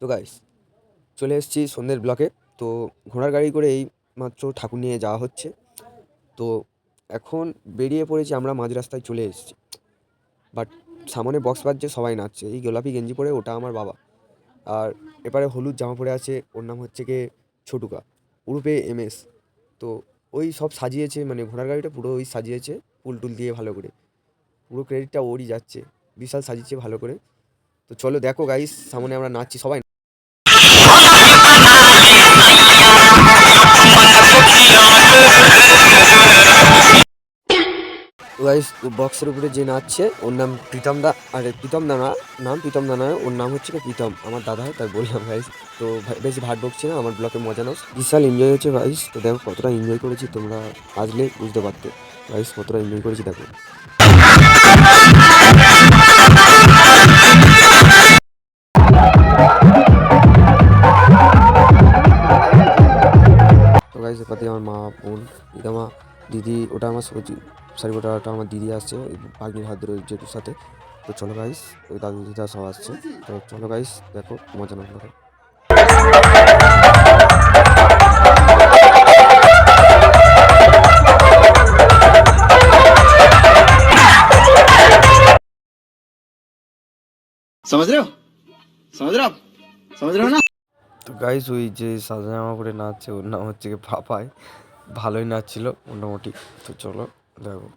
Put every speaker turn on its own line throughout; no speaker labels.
তো গাইস চলে এসেছি সন্ধ্যের ব্লকে তো ঘোড়ার গাড়ি করে এই মাত্র ঠাকুর নিয়ে যাওয়া হচ্ছে। তো এখন বেরিয়ে পড়েছি আমরা মাঝ রাস্তায় চলে এসেছি। বাট সামনে বক্স বাজছে, সবাই নাচছে। এই গোলাপি গেঞ্জি পরে ওটা আমার বাবা। আর এপারে হলুদ জামা পরে আছে, ওর নাম হচ্ছে গিয়ে ছোটুকা। উরুপে এম এস তো ওই সব সাজিয়েছে মানে ঘোড়ার গাড়িটা পুরো ওই সাজিয়েছে পুল টুল দিয়ে ভালো করে। পুরো ক্রেডিটটা ওরই যাচ্ছে। বিশাল সাজিয়েছে ভালো করে। তো চলো দেখো গাইস সামনে আমরা নাচছি, সবাই গাইস বক্সের উপরে যে নাচছে, ওর নাম প্রীতম দা। আরে, প্রীতম দা না, নাম প্রীতম দা নয় ওর নাম হচ্ছে প্রীতম। আমার দাদা তাই বললাম গাইস তো বেশি ভাট বকছি না, আমার ব্লকে মজা নাও। বিশাল এনজয় হচ্ছে গাইস তো দেখো কতটা এনজয় করেছি তোমরা আসলে বুঝতে পারতে। গাইস কতটা এনজয় করেছি, দেখো। তো গাইস আমার মা, বোন দিদামা দিদি ওটা আমার সবজি সরি ওটা ওটা আমার দিদি আসছে ওই ভাগ্নির হাত ধরে ওই জেঠুর সাথে তো চলো গাইস ওই দাদু দিদা সব আসছে তো চলো গাইস দেখো মজা না দেখো
समझ रहे हो समझ रहे हो आप समझ रहे हो ना
তো গাইস ওই যে সাদা জামা পরে নাচছে ওর নাম হচ্ছে কি পাপাই ভালোই নাচছিল মোটামুটি। তো চলো দেখো।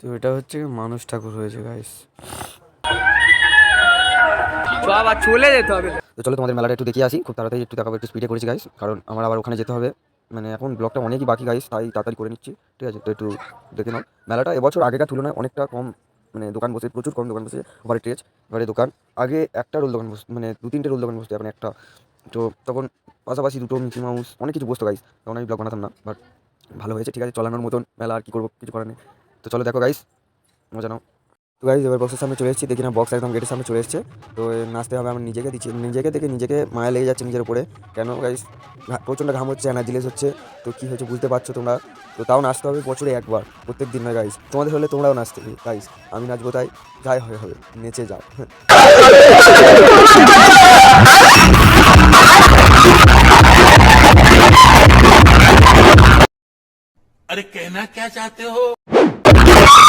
তো এটা হচ্ছে মানুষ ঠাকুর হয়েছে গাইস
বাবা চলে যেতে হবে।
তো চলো তোমাদের মেলাটা একটু দেখিয়ে আসি খুব তাড়াতাড়ি একটু দেখাবো একটু স্পিডে করেছি গাইস কারণ আমার আবার ওখানে যেতে হবে। মানে এখন ব্লগটা অনেকই বাকি গাইস তাই তাড়াতাড়ি করে নিচ্ছি। ঠিক আছে, তো একটু দেখে নাও। মেলাটা এবছর আগেকার তুলনায় অনেকটা কম মানে দোকান বসে, প্রচুর কম দোকান বসে ওভারে টেজ এবারে দোকান। আগে একটা রোল দোকান বসে মানে দু তিনটে রোল দোকান বসতো, এখন একটা। তো তখন পাশাপাশি দুটো, মিকি মাউস, অনেক কিছু বসতো গাইস তখন আমি ব্লগ বানাতাম না বাট ভালো হয়েছে, ঠিক আছে, চলানোর মতন। মেলা আর কি করব, কিছু করার নেই। তো চলো দেখো গাইস মজা নাও। তো গাইজ এবার বক্সের সামনে চলে এসেছি দেখি না বক্স একদম গেটের সামনে চলে এসেছে তো এ নাচতে হবে আমার নিজেকে দিচ্ছি নিজেকে দেখে নিজেকে মায়া লেগে যাচ্ছে নিজের উপরে কেন গাইজ প্রচণ্ড ঘাম হচ্ছে এনার্জিলেস হচ্ছে তো কী হয়েছে বুঝতে পারছো তোমরা তো তাও নাচতে হবে বছরে একবার প্রত্যেক দিন না গাইজ তোমাদের হলে তোমরাও নাচতে গাইজ আমি নাচবো তাই যাই হয় হবে নেচে যাও
अरे कहना क्या चाहते हो
ये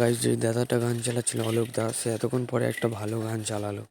গাইজ যে দাদাটা গান চালাচ্ছিল অলোক দাস সে এতক্ষণ পরে একটা ভালো গান চালালো।